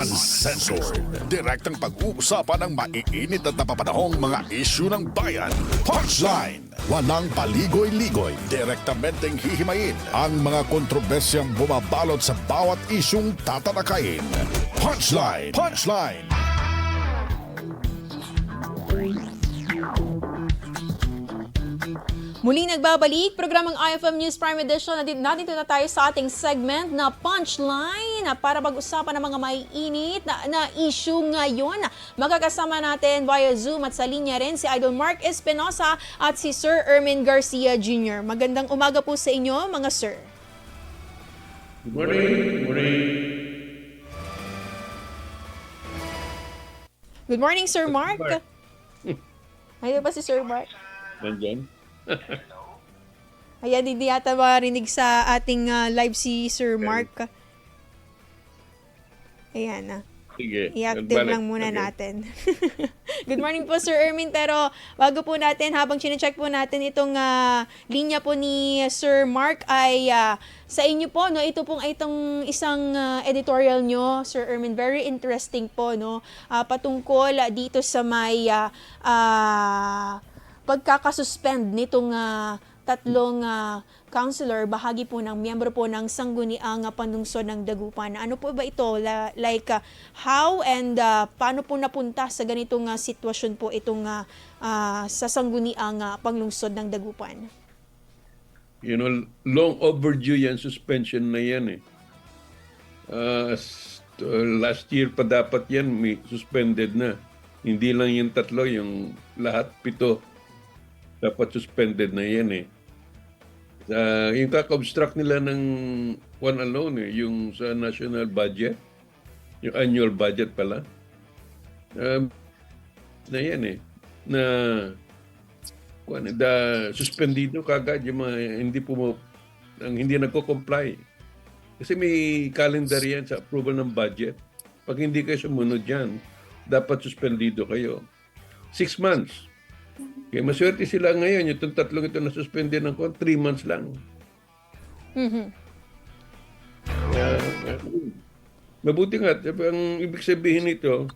Uncensored. Direktang pag-uusapan ng maiinit at napapanahong mga isyu ng bayan. Punchline. Walang paligoy-ligoy. Direktamenteng hihimayin ang mga kontrobersyang bumabalot sa bawat isyung tatalakayin. Punchline. Punchline. Muli nagbabalik, programang IFM News Prime Edition. Nandito, na tayo sa ating segment na Punchline na para pag-usapan ng mga maiinit na, na issue ngayon. Magkakasama natin via Zoom at sa linya rin si Idol Mark Espinosa at si Sir Ermin Garcia Jr. Magandang umaga po sa inyo mga sir. Good morning. Good morning. Good morning Sir Mark. Ayun ba si Sir Mark? Nandyan? Ayan, hindi yata marinig sa ating ah, live si Sir Mark. Ayan na. Sige. I-active lang muna Okay. natin. Good morning po Sir Ermin pero bago po natin habang chine-check po natin itong ah, linya po ni Sir Mark ay ah, sa inyo po no ito pong itong isang ah, editorial nyo Sir Ermin very interesting po no Ah, patungkol ah, dito sa may ah, ah, pagkakasuspend nitong ah, tatlong ah, counselor, bahagi po ng miyembro po ng Sangguniang Panlungsod ng Dagupan. Ano po ba ito? La- like, ah, how and ah, paano po napunta sa ganitong ah, sitwasyon po itong ah, ah, sa Sangguniang ah, Panlungsod ng Dagupan? You know, long overdue yan, suspension na yan eh. Uh, last year pa dapat yan, may suspended na. Hindi lang yung tatlo, yung lahat pito. Dapat suspended na yan eh. Sa yung kaka-obstruct nila ng one alone eh, yung sa national budget, yung annual budget pala. Um, na yan eh, na kuan da suspendido kagad yung mga hindi po ang hindi nagko-comply. Kasi may calendar yan sa approval ng budget. Pag hindi kayo sumunod yan, dapat suspendido kayo. Six months. Kaya maswerte sila ngayon, yung tatlong ito na suspended ng kon, three months lang. Mhm. Kaya, uh, mabuti nga, ang ibig sabihin nito,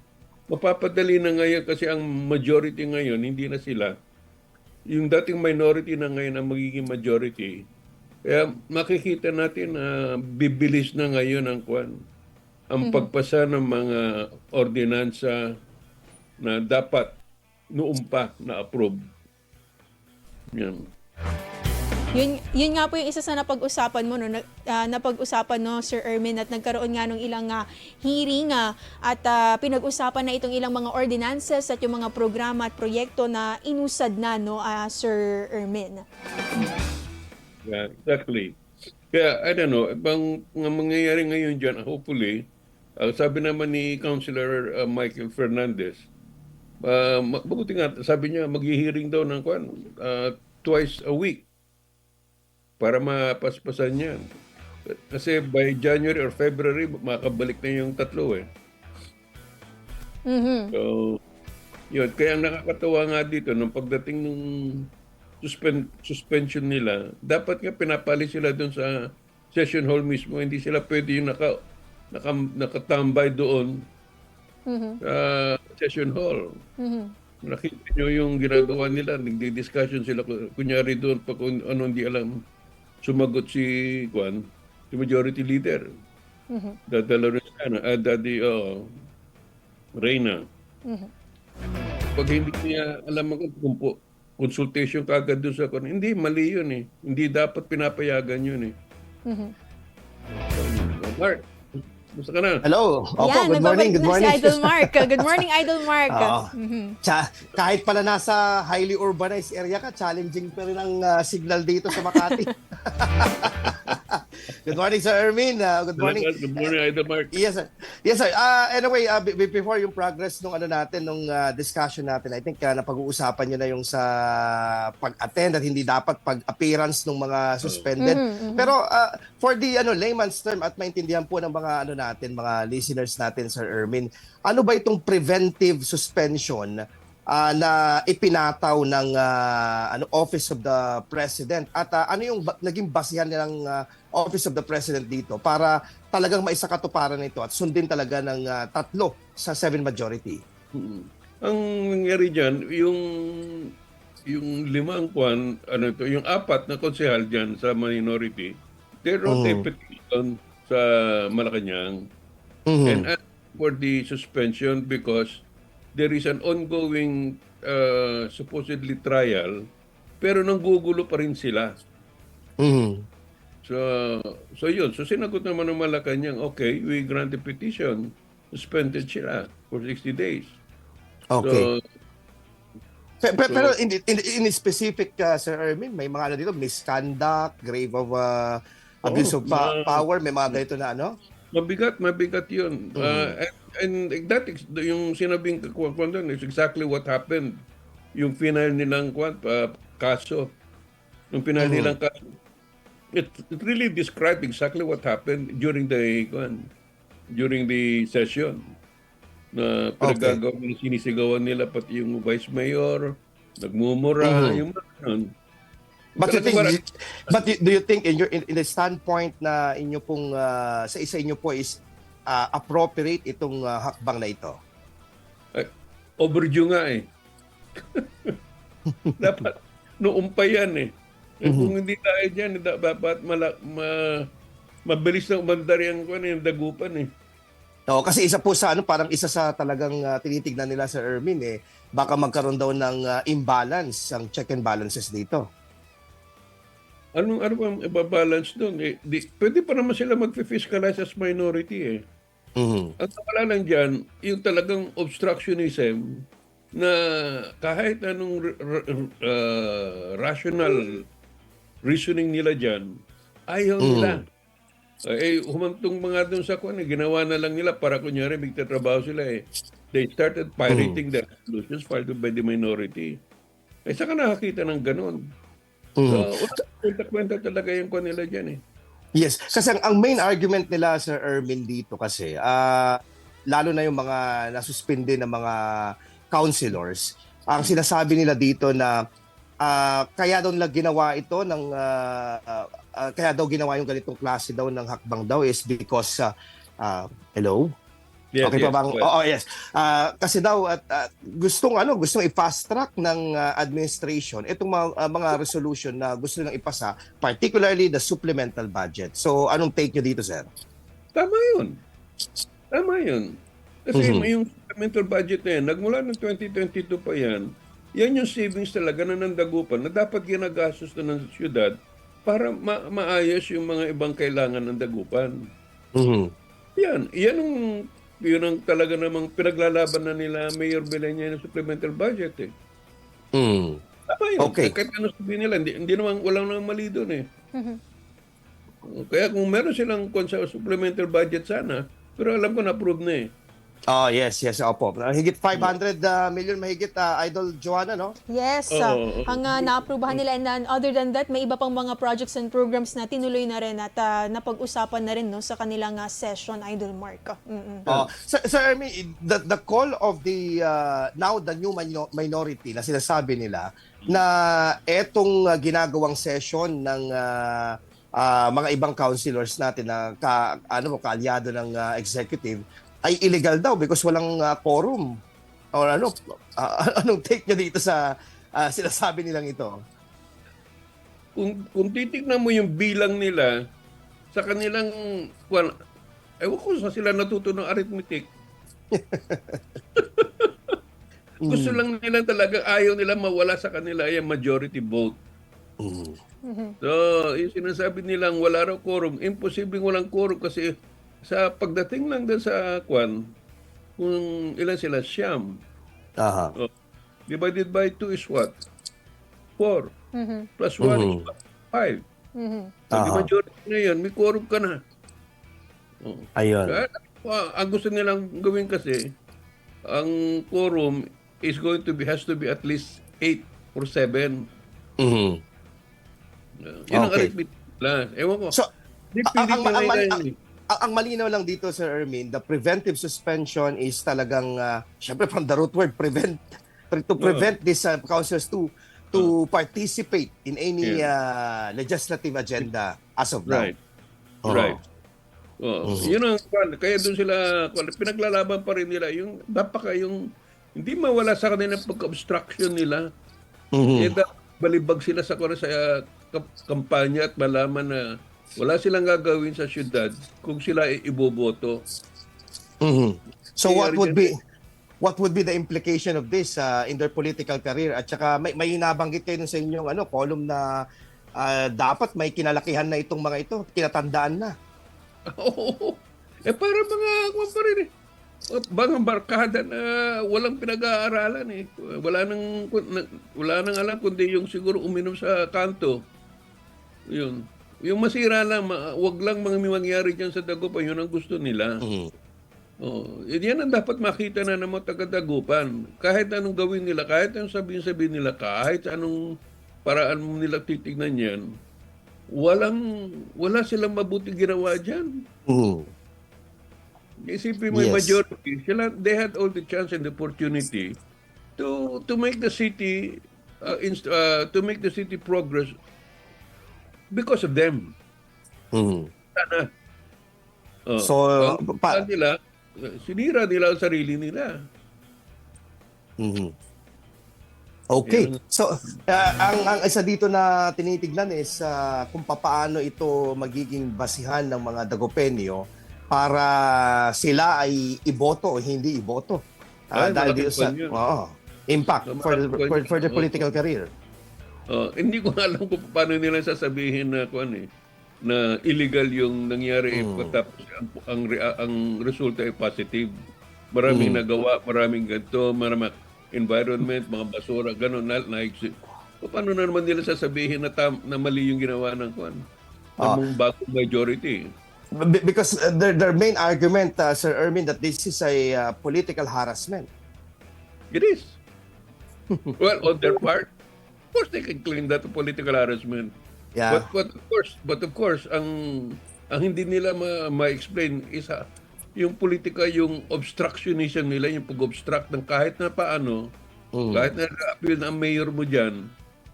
mapapadali na ngayon kasi ang majority ngayon, hindi na sila. Yung dating minority na ngayon ang magiging majority. Kaya makikita natin na bibilis na ngayon ang kwan. Ang pagpasa ng mga ordinansa na dapat noong pa na-approve. Yan. Yun, yun nga po yung isa sa napag-usapan mo, no, na, ah, napag-usapan no, Sir Ermin, at nagkaroon nga ng ilang ah, hearing ah, at ah, pinag-usapan na itong ilang mga ordinances at yung mga programa at proyekto na inusad na, no, ah, Sir Ermin. Yeah, exactly. Kaya, I don't know, bang nga mangyayari ngayon dyan, hopefully, uh, sabi naman ni Councilor uh, Michael Fernandez, uh, ma- mabuti nga, sabi niya, maghihiring daw ng kwan, uh, twice a week para mapaspasan yan. Kasi by January or February, makabalik na yung tatlo eh. Mhm. So, yun. Kaya ang nakakatawa nga dito, nung pagdating nung suspend, suspension nila, dapat nga pinapali sila doon sa session hall mismo. Hindi sila pwede yung naka, naka, nakatambay doon Mhm. sa session hall. Mhm. Nakita nyo yung ginagawa nila, nagdi-discussion sila, kunyari doon, pag kung ano hindi alam, sumagot si Kwan, si majority leader. Mhm. Dadala rin sana, ah, daddy, oh, Reyna. Mhm. Pag hindi niya alam ako kung po, consultation kagad doon sa kwan, hindi, mali yun eh. Hindi dapat pinapayagan yun eh. Mhm. Mark, gusto ka na? Hello. Opo, Yan, good morning, good morning. Si Idol Mark. Good morning, Idol Mark. Oo. Cha- kahit pala nasa highly urbanized area ka, challenging pa rin ang ah, signal dito sa Makati. good morning, Sir Ermin. Ah, good morning. Good morning, Idol Mark. Yes, sir. Yes, sir. Ah, anyway, be- before yung progress nung ano natin, nung ah, discussion natin, I think ah, napag-uusapan nyo na yung sa pag-attend at hindi dapat pag-appearance ng mga suspended. Mhm, mhm. Pero ah, for the ano layman's term at maintindihan po ng mga ano natin, mga listeners natin, Sir Ermin, ano ba itong preventive suspension ah, na ipinataw ng ah, ano Office of the President at ah, ano yung ba- naging basihan nilang ah, Office of the President dito para talagang maisakatuparan ito at sundin talaga ng ah, tatlo sa seven majority. Mm. Ang nangyari diyan, yung yung limang kwan, ano to, yung apat na konsehal diyan sa minority, they wrote a Mhm. petition sa Malacanang Mhm. and asked for the suspension because there is an ongoing uh, supposedly trial pero nanggugulo pa rin sila. Mhm. So, so yun. So sinagot naman ng Malacanang, okay, we grant the petition, suspended sila for 60 days. Okay. So, Pe- pe- So- pero in, in, in specific, uh, Sir Ermin, may mga ano dito, misconduct, grave of uh, abuse Oo, of pa- ma- power, may mga ganito na ano? Mabigat, mabigat yun. Mm-hmm. Uh, and, and that, is- yung sinabing kwan doon is exactly what happened. Yung final nilang kwan, uh, kaso. Yung final Mhm. nilang kaso. It, it really described exactly what happened during the kwan, during the session. Na pinagagawa nila, sinisigawan nila pati yung vice mayor, nagmumura, Mhm. yung mga But you Talagang think, but you- do you think in your in, in the standpoint na inyo pong uh, sa isa inyo po is uh, appropriate itong uh, hakbang na ito? overdue nga eh. dapat noong pa yan eh. Eh, Mhm. Kung hindi tayo dyan, da- dapat mala, ma, mabilis na umandar yung, ano, yung dagupan eh. No, kasi isa po sa ano parang isa sa talagang uh, tinitignan nila sa Ermin eh baka magkaroon daw ng uh, imbalance ang check and balances dito. Anong ano ba ibabalance doon? Eh, di, pwede pa naman sila mag-fiscalize as minority eh. Mhm. Ang wala lang dyan, yung talagang obstructionism na kahit anong uh, rational reasoning nila dyan, ayaw Mm. nila. Eh, humantong mga doon sa kwan, eh, ginawa na lang nila para kunyari magtatrabaho sila eh. They started pirating the resolutions filed by the minority. Eh, saka nakakita ng ganun. So, kwenta-kwenta talaga yung kwan nila dyan eh. Yes, kasi ang, ang main argument nila Sir Ermin dito kasi ah lalo na yung mga nasuspindi ng mga councilors, ang sinasabi nila dito na ah, kaya daw nila ginawa ito ng ah, ah, ah, kaya daw ginawa yung ganitong klase daw ng hakbang daw is because ah, ah, hello Yes, okay yes, pa bang? well, Oo, yes. Ah, kasi daw at ah, gustong ano, gustong i-fast track ng ah, administration itong mga, ah, mga resolution na gusto nilang ipasa, particularly the supplemental budget. So, anong take niyo dito, sir? Tama yun. Tama yun. Kasi Mhm. yung supplemental budget na yan, nagmula ng 2022 pa yan, yan yung savings talaga na nandagupan na dapat ginagastos na ng syudad para ma- maayos yung mga ibang kailangan ng dagupan. Mhm. Yan. Yan ang, yun ang talaga namang pinaglalaban na nila Mayor Belenya ng supplemental budget eh. Mm. Tama yun. Okay. Kahit ano sabihin nila, hindi, hindi naman, walang naman mali doon eh. Kaya kung meron silang supplemental budget sana, pero alam ko na-approve na eh. Oh, yes, yes, opo. Higit 500 ah, million mahigit ah, Idol Joanna, no? Yes, ah, oo. ang uh, naaprubahan nila and then, other than that, may iba pang mga projects and programs na tinuloy na rin at ah, napag-usapan na rin no, sa kanilang ah, session, Idol Mark. Mm-mm. Oh, Sir, Sir Ermi, the, the call of the uh, now the new mino- minority na sinasabi nila na etong uh, ginagawang session ng uh, uh, mga ibang councilors natin na ka, ano mo kaalyado ng uh, executive ay illegal daw because walang uh, quorum or ano uh, anong take niyo dito sa uh, sinasabi nilang ito kung, kung titignan mo yung bilang nila sa kanilang, well, ewan ko sa sila natuto ng arithmetic. Gusto lang nila talaga, ayaw nila mawala sa kanila yung majority vote. Mm. So, yung sinasabi nilang wala raw quorum, imposibleng walang quorum kasi sa pagdating lang din sa kwan, kung ilan sila, siyam. Aha. Oh, divided by 2 is what? 4. Mhm. Plus 1 is Mhm. what? 5. Mhm. So, Aha. majority na yan, may quorum ka na. Oh. ayun Kaya, ah, ang gusto nilang gawin kasi, ang quorum is going to be, has to be at least 8 or 7. Mhm. Uh, yun ang Okay. arithmetic nila. Ewan ko. So, Di, ang- pilit ang- na ang- ang- yun ang, ang malinaw lang dito, Sir Ermin, the preventive suspension is talagang, uh, syempre from the root word, prevent, to prevent these uh, councils to to participate in any uh, legislative agenda as of now. Right. Oo. Right. Oh, Yun ang. Kaya doon sila, pinaglalaban pa rin nila. Yung, napaka yung, hindi mawala sa kanila pagka-obstruction nila. Mhm. Eh, dapat balibag sila sa, sa uh, kamp- kampanya at malaman na wala silang gagawin sa syudad kung sila ay iboboto. Mhm. So Kaya what would be what would be the implication of this uh, in their political career? At saka may, may nabanggit kayo dun sa inyong ano, column na ah, dapat may kinalakihan na itong mga ito, kinatandaan na. Oo. eh para mga kwan pa rin eh. Mga barkada na walang pinag-aaralan eh. Wala nang, na- wala nang alam kundi yung siguro uminom sa kanto. Yun. Yung masira lang, ma- wag lang mga mangyari dyan sa Dagupan, yun ang gusto nila. Oh, yan ang dapat makita na ng mga taga-Dagupan. Kahit anong gawin nila, kahit anong sabihin-sabihin nila, kahit anong paraan mo nila titignan yan, walang, wala silang mabuti ginawa dyan. Mhm. Isipin mo Yes. yung majority, sila, they had all the chance and the opportunity to to make the city uh, inst- uh, to make the city progress because of them. Mhm. Sana. Oh, So, ang pa- nila, sinira nila ang sarili nila. Mhm. Okay. So, ah, ang ang isa dito na tinitignan is ah, kung papaano ito magiging basihan ng mga Dagopenyo para sila ay iboto o hindi iboto. Ah, Ay, dahil sa oo, impact for, for, for their political career. Oh, hindi ko alam kung paano nila sasabihin na kuan eh na illegal yung nangyari eh, tapos ang, ang ang resulta ay positive. Maraming nagawa, maraming ganito, maraming environment, mga basura, ganun na, na o, paano na naman nila sasabihin na, tam, na mali yung ginawa ng kuan? Ah. Ng bagong majority. Be- Because uh, their, their main argument, uh, Sir Ermin, that this is a uh, political harassment. It is. well, on their part, course they can claim that political harassment. Yeah. But, but of course, but of course, ang ang hindi nila ma- ma-explain is ah, yung politika, yung obstructionism nila, yung pag-obstruct ng kahit na paano, kahit na appeal na ang mayor mo dyan,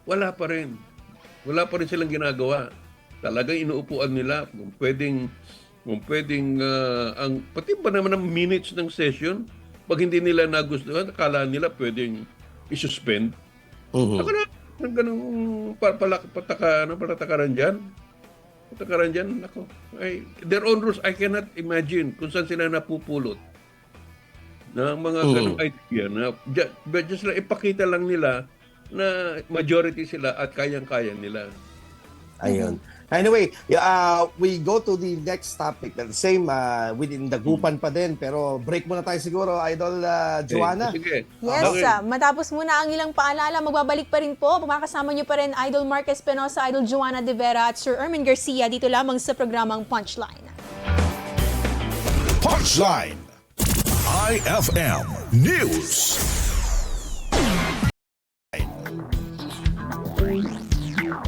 wala pa rin. Wala pa rin silang ginagawa. Talagang inuupuan nila kung pwedeng kung pwedeng ah, ang pati ba naman ang minutes ng session pag hindi nila nagustuhan akala nila pwedeng i-suspend Mhm. ako na, ng ganung pa, pala, pataka, ano, patakaran dyan. Patakaran dyan, ako. Ay, their own rules, I cannot imagine kung saan sila napupulot na mga ganung idea na ju- but just lang ipakita lang nila na majority sila at kayang-kaya nila. Ayun. Anyway, uh, we go to the next topic. The same uh, within the gupan pa din. Pero break muna tayo siguro, Idol uh, Joanna. Sige. Yes, Okay. ah, matapos muna ang ilang paalala, magbabalik pa rin po. Makakasama niyo pa rin Idol Mark Espinosa, Idol Joanna De Vera at Sir Ermin Garcia dito lamang sa programang Punchline. Punchline. IFM News.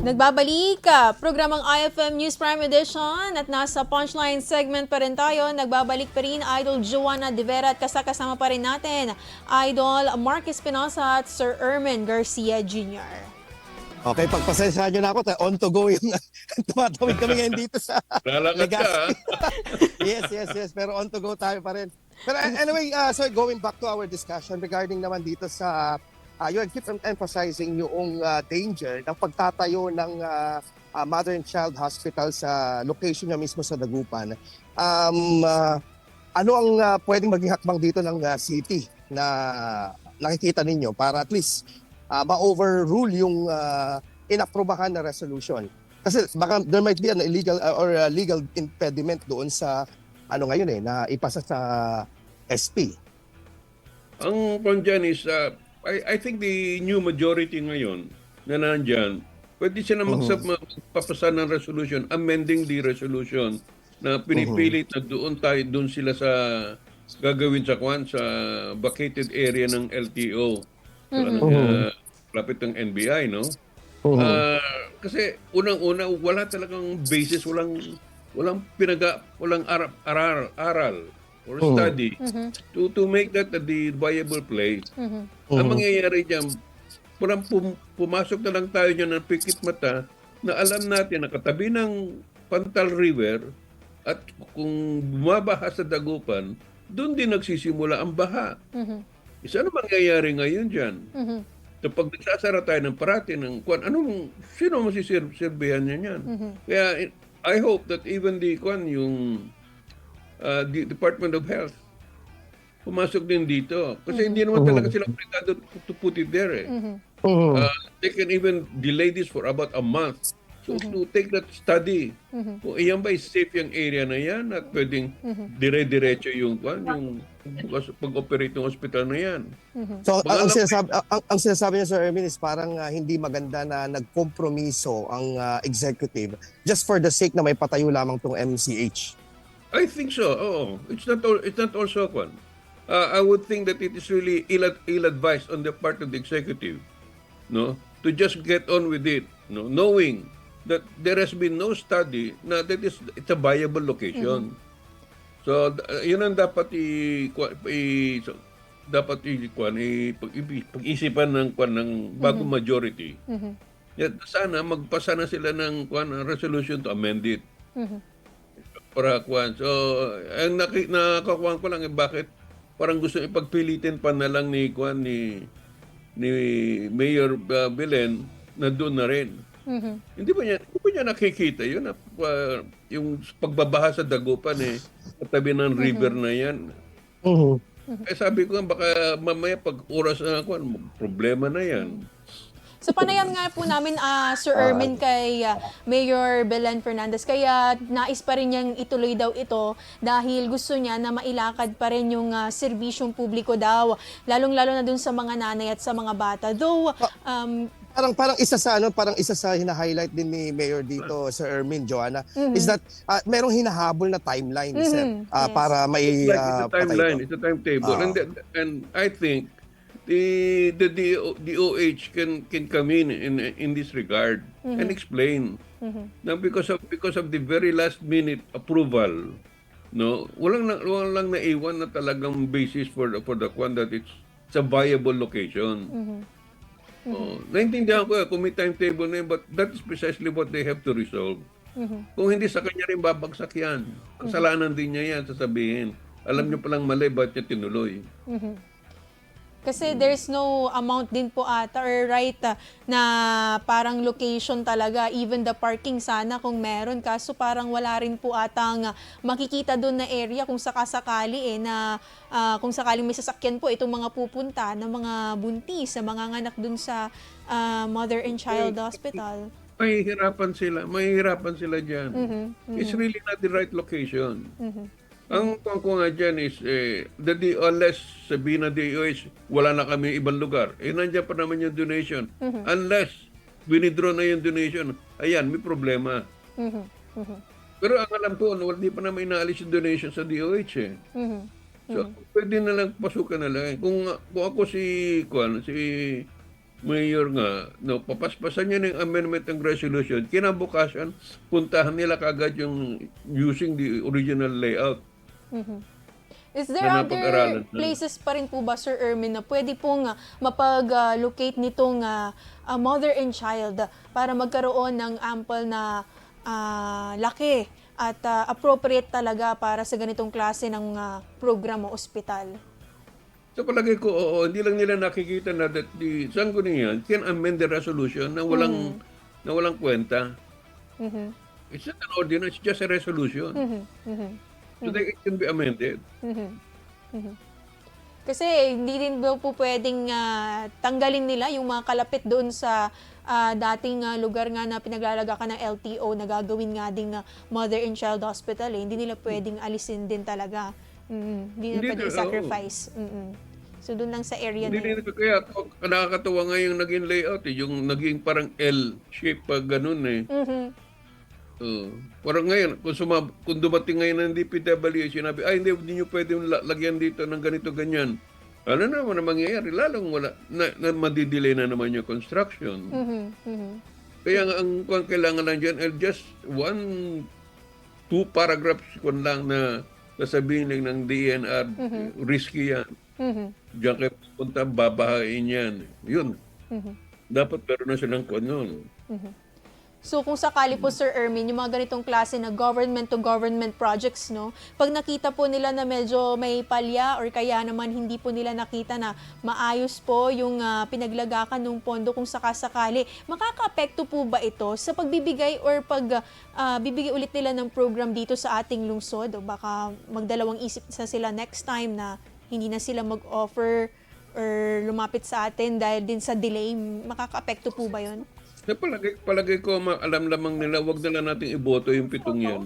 Nagbabalik ka, programang IFM News Prime Edition at nasa punchline segment pa rin tayo. Nagbabalik pa rin Idol Joanna De Vera at kasakasama pa rin natin Idol Mark Espinosa at Sir Ermin Garcia Jr. Okay, pagpasensya nyo na ako. On to go yung tumatawid kami ngayon dito sa Lalakad ka, ah. yes, yes, yes. Pero on to go tayo pa rin. Pero anyway, uh, so going back to our discussion regarding naman dito sa, uh, you keep em- emphasizing yung uh, danger ng pagtatayo ng uh, uh, Mother and Child Hospital sa location niya mismo sa Dagupan. Um, uh, ano ang uh, pwedeng maging hakbang dito ng uh, city na nakikita ninyo para at least uh, ma-overrule yung uh, inaprubahan na resolution? Kasi baka there might be an illegal uh, or a legal impediment doon sa ano ngayon eh na ipasa sa SP. Ang dyan is, uh, I, I think the new majority ngayon na nandyan, pwede sila magsap, magpapasa ng resolution, amending the resolution na pinipilit na doon tayo, doon sila sa gagawin sa kwan, sa vacated area ng LTO. So, ano, uh, lapit ng NBI, no? Ah, kasi unang-una wala talagang basis, walang walang pinaga, walang aral, aral, aral or study to to make that the viable place. Ang mangyayari diyan, parang pum, pumasok na lang tayo diyan ng pikit mata na alam natin na katabi ng Pantal River At kung bumabaha sa dagupan, doon din nagsisimula ang baha. Mhm. Isa ano mangyayari ngayon dyan? Mhm. Kapag nagsasara tayo ng parati ng kwan, anong, sino masisirbihan niya niyan? Kaya i- I hope that even the kwan, yung uh, the Department of Health, pumasok din dito. Kasi hindi naman talaga sila obligado to, to put it there eh. Mhm. Uh, they can even delay this for about a month. So to take that study, kung iyan ba is safe yung area na yan at pwedeng dire-diretso yung, yung pag-operate ng hospital na yan. So, ang, ang, sinasabi, ang, ang sinasabi niya, Sir Erwin, is parang ah, hindi maganda na nagkompromiso ang ah, executive just for the sake na may patayo lamang tong MCH. I think so. Oo. It's not all, it's not also one. Uh, I would think that it is really ill ill advised on the part of the executive, no, to just get on with it, no, knowing that there has been no study na that is it's a viable location. So th- uh, yun ang dapat i, i so, dapat i, kwan, i, pag, pag-isipan ng kwan ng bagong majority. Yan, sana magpasa na sila ng kwan ng resolution to amend it para kuan. So, ang naki, nakakuan ko lang eh, bakit parang gusto ipagpilitin pa na lang ni kuan ni ni Mayor uh, Belen na doon na rin. Hindi ba niya, hindi ba niya nakikita yun? na, uh, yung pagbabaha sa Dagupan eh, katabi ng river na yan. Eh sabi ko nga, baka mamaya pag oras na kuan, problema na yan. Sa panayam nga po namin, ah, Sir Ermin, kay ah, Mayor Belen Fernandez, kaya nais pa rin niyang ituloy daw ito dahil gusto niya na mailakad pa rin yung ah, serbisyong publiko daw, lalong-lalo na dun sa mga nanay at sa mga bata. Though, um, Parang parang isa sa ano, parang isa sa hina-highlight din ni Mayor dito, Sir Ermin, Joanna, is that ah, merong hinahabol na timeline, sir, ah, yes. para may like ah, it's a timeline, it's a timetable, Ah. and and I think the the DO, DOH can can come in in in this regard and explain. Now because of because of the very last minute approval, no, walang na, walang lang naiwan na talagang basis for for the one that it's, it's a viable location. Oh, naintindihan ko eh, kung may timetable na yun, but that is precisely what they have to resolve. Kung hindi sa kanya rin babagsak yan. Kasalanan din niya yan, sasabihin. Alam niyo palang mali, ba't niya tinuloy? Kasi there's no amount din po ata or right ah, na parang location talaga, even the parking sana kung meron. Kaso parang wala rin po atang ah, makikita doon na area kung sakasakali eh na ah, kung sakaling may sasakyan po itong mga pupunta ng mga buntis, sa mga nganak doon sa ah, Mother and Child Hospital. Mahihirapan sila. Mahihirapan sila dyan. It's really not the right location. Ang kung ko nga dyan is, eh, the unless sabihin na DOH, wala na kami ibang lugar, eh nandiyan pa naman yung donation. Unless winidraw na yung donation, ayan, may problema. Pero ang alam ko, wala di pa naman inaalis yung donation sa DOH eh. So, pwede na lang pasukan na lang. Kung, kung ako si, kuan, si Mayor nga, no, papaspasan niya ng amendment ng resolution, kinabukasan, puntahan nila kagad yung using the original layout. Is there Na other places pa rin po ba, Sir Ermin, na pwede pong ah, mapag-locate nitong ah, ah, mother and child ah, para magkaroon ng ample na ah, laki at ah, appropriate talaga para sa ganitong klase ng ah, programa o ospital? Sa palagay ko, oo, hindi lang nila nakikita na that the Sangguniang can amend the resolution na walang, na walang kwenta. It's not an ordinance, it's just a resolution. So they, it can be amended. Kasi hindi din daw po pwedeng ah, tanggalin nila yung mga kalapit doon sa ah, dating ah, lugar nga na pinaglalagakan ng LTO na gagawin nga ding ah, Mother and Child Hospital. Eh. Hindi nila pwedeng alisin din talaga. Mm, hindi nila pwedeng na- sacrifice. Mm-mm. So doon lang sa area Hindi na yun. kaya ako, nakakatawa nga yung naging layout eh, yung naging parang L shape pag ganun eh. Mhm. Oo. parang ngayon, kung, sumab- kung dumating ngayon ng DPW, sinabi, ay hindi, hindi nyo pwede la- lagyan dito ng ganito, ganyan. Ano naman ang mangyayari? Lalong wala, na, na madidelay na naman yung construction. Mhm. Mhm. Kaya nga, ang kung kailangan lang dyan, eh, just one, two paragraphs kung lang na sasabihin lang ng DNR, risky yan. Mhm. Diyan kayo pupunta, babahain yan. Yun. Mhm. Dapat meron na silang kwan nun. So kung sakali po Sir Ermin, yung mga ganitong klase na government to government projects, no, pag nakita po nila na medyo may palya or kaya naman hindi po nila nakita na maayos po yung ah, pinaglagakan ng pondo kung sakasakali, makakaapekto po ba ito sa pagbibigay or pag ah, bibigay ulit nila ng program dito sa ating lungsod? O baka magdalawang isip sa sila next time na hindi na sila mag-offer or lumapit sa atin dahil din sa delay, makakaapekto po ba yun? Na palagay, palagay ko, ma- alam lamang nila, wag na lang natin iboto yung pitong yan.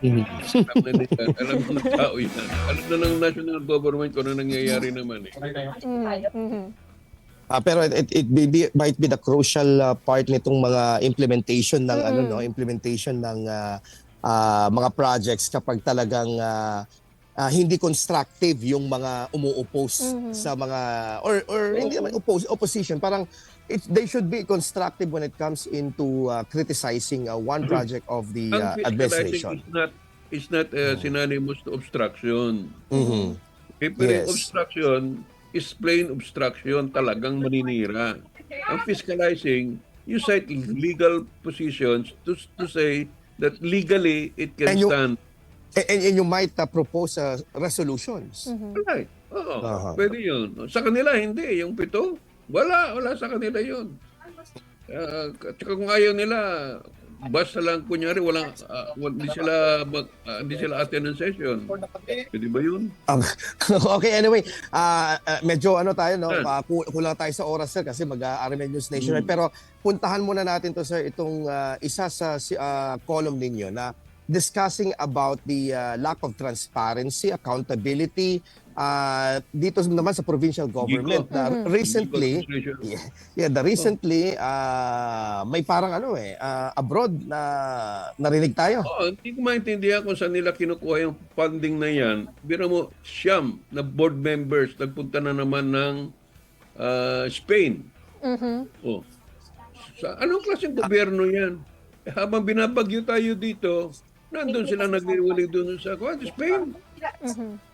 Alam na nila, alam na ng tao yan. Alam na ng national government kung ano nangyayari naman eh. Mhm. Ah, pero it, it, it may be- might be the crucial ah, part nitong mga implementation ng ano no, implementation ng ah, ah, mga projects kapag talagang ah, ah, hindi constructive yung mga umuoppose sa mga or or hindi naman oppose opposition parang it, they should be constructive when it comes into ah, criticizing ah, one project of the fiscalizing administration. is not, is not uh, synonymous to obstruction. Mhm. Eh, pero Yes. obstruction is plain obstruction, talagang maninira. Ang fiscalizing, you cite legal positions to, to say that legally it can And you- stand. And, and, you might ah, propose ah, resolutions. Right. Oo, Aha. pwede yun. Sa kanila, hindi. Yung pito, wala. Wala sa kanila yun. Uh, tsaka kung ayaw nila, basta lang kunyari, walang, wal- hindi sila, mag, ah, hindi sila attend ng session. Pwede ba yun? Um, okay, anyway, ah ah, medyo ano tayo, no? Yan. Uh, kulang tayo sa oras, sir, kasi mag-RMN News Nation. Pero puntahan muna natin to, sir, itong ah, isa sa ah, column ninyo na discussing about the ah, lack of transparency, accountability, ah, dito naman sa provincial government na recently, Legal administration. yeah, yeah, the recently, ah, may parang ano eh, ah, abroad na narinig tayo. Oo, hindi ko maintindihan kung saan nila kinukuha yung funding na yan. Biro mo, siyam na board members nagpunta na naman ng ah, Spain. Mhm. Oh. Sa anong klaseng gobyerno yan? Eh, habang binabagyo tayo dito, nandun sila nagriwali doon sa Spain.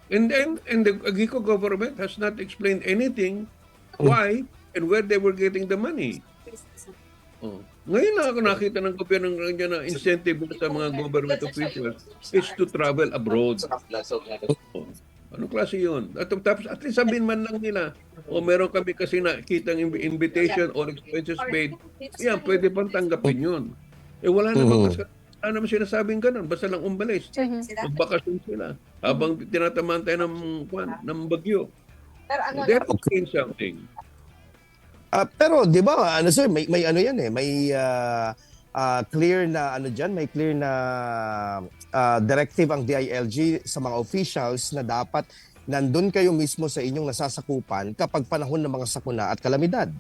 And then, and the Agico government has not explained anything why and where they were getting the money. Oh. Ngayon na ako nakita ng gobyerno ng ganyan na incentive sa mga government officials is to travel abroad. Oh. Anong klase yun? At, tapos at least sabihin man lang nila, o meron kami kasi nakita ng invitation or expenses paid, yan, pwede pang tanggapin yun. Eh wala naman kasi wala naman sinasabing ganun, basta lang umbalis. Magbakasyon sila. Habang tinatamaan tayo ng, kwan, ng bagyo. They have to change something. Ah, pero 'di ba ano sir may may ano yan eh may ah, ah, clear na ano diyan may clear na ah, directive ang DILG sa mga officials na dapat nandun kayo mismo sa inyong nasasakupan kapag panahon ng mga sakuna at kalamidad.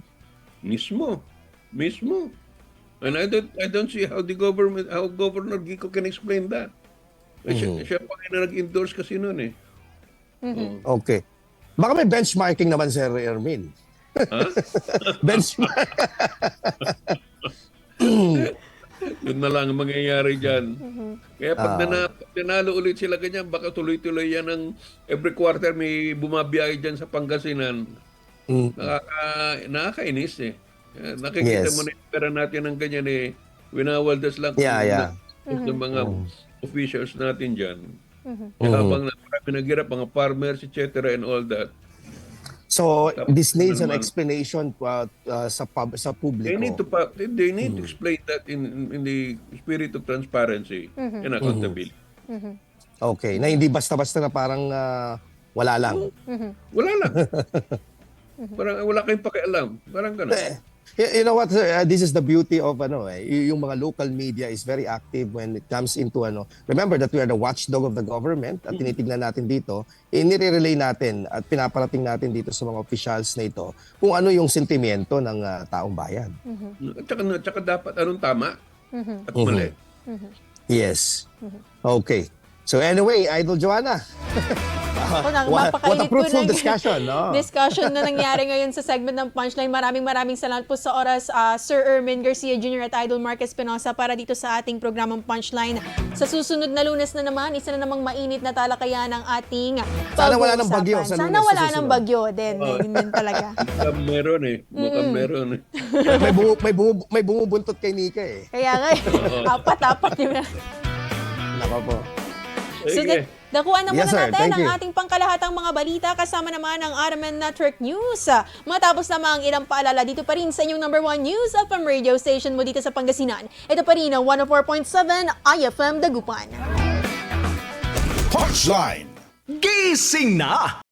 Mismo. Mismo. And I don't I don't see how the government how Governor Gico can explain that. Eh, Siya, siya pa rin na nag-endorse kasi noon eh. Oo. Okay. Baka may benchmarking naman Sir Ermin. Ha? Benchmark. Yun na lang ang mangyayari dyan. Kaya pag Ah. nana, pag nanalo ulit sila ganyan, baka tuloy-tuloy yan ng every quarter may bumabiyahe dyan sa Pangasinan. Mm. Nakaka, nakakainis eh. Eh, Nakikita Yes. mo na yung pera natin ng ganyan eh. Winawaldas lang Yeah, yeah. ng mga officials natin dyan. Mhm. Habang na marami naghirap, mga farmers, etc. and all that. So this needs an explanation uh, uh, sa pub, sa publiko. They need to pa- they, need Mm. to explain that in in the spirit of transparency and accountability. Okay, na hindi basta-basta na parang ah, wala lang. Wala lang. Parang wala kayong pakialam. Parang gano'n. Eh, You, know what, sir? Uh, this is the beauty of ano eh, yung mga local media is very active when it comes into ano. Remember that we are the watchdog of the government at tinitignan natin dito, inire-relay natin at pinaparating natin dito sa mga officials na ito kung ano yung sentimiento ng ah, taong bayan. At saka, at saka dapat anong tama at mali. Yes. Okay. So anyway, Idol Joanna, Ako nang what, a fruitful ng discussion. No? discussion na nangyari ngayon sa segment ng Punchline. Maraming maraming salamat po sa oras ah, Sir Ermin Garcia Jr. at Idol Mark Espinosa para dito sa ating programang Punchline. Sa susunod na lunes na naman, isa na namang mainit na talakayan ng ating Sana wala ng bagyo sa Sana Lunes na wala ng susunod. bagyo din. Yun din talaga. Mukhang meron eh. Mukhang meron eh. may, bumu, may, bumu, may bumubuntot kay Nika eh. Kaya nga, eh, apat-apat yun. Nako po. So, Sige. da- dakuan na muna Yes, sir. natin Thank ang you. ating pangkalahatang mga balita kasama naman ang RMN Network News. Matapos namang ilang paalala dito pa rin sa inyong number one news FM radio station mo dito sa Pangasinan. Ito pa rin ang 104.7 IFM Dagupan. Punchline! Gising na!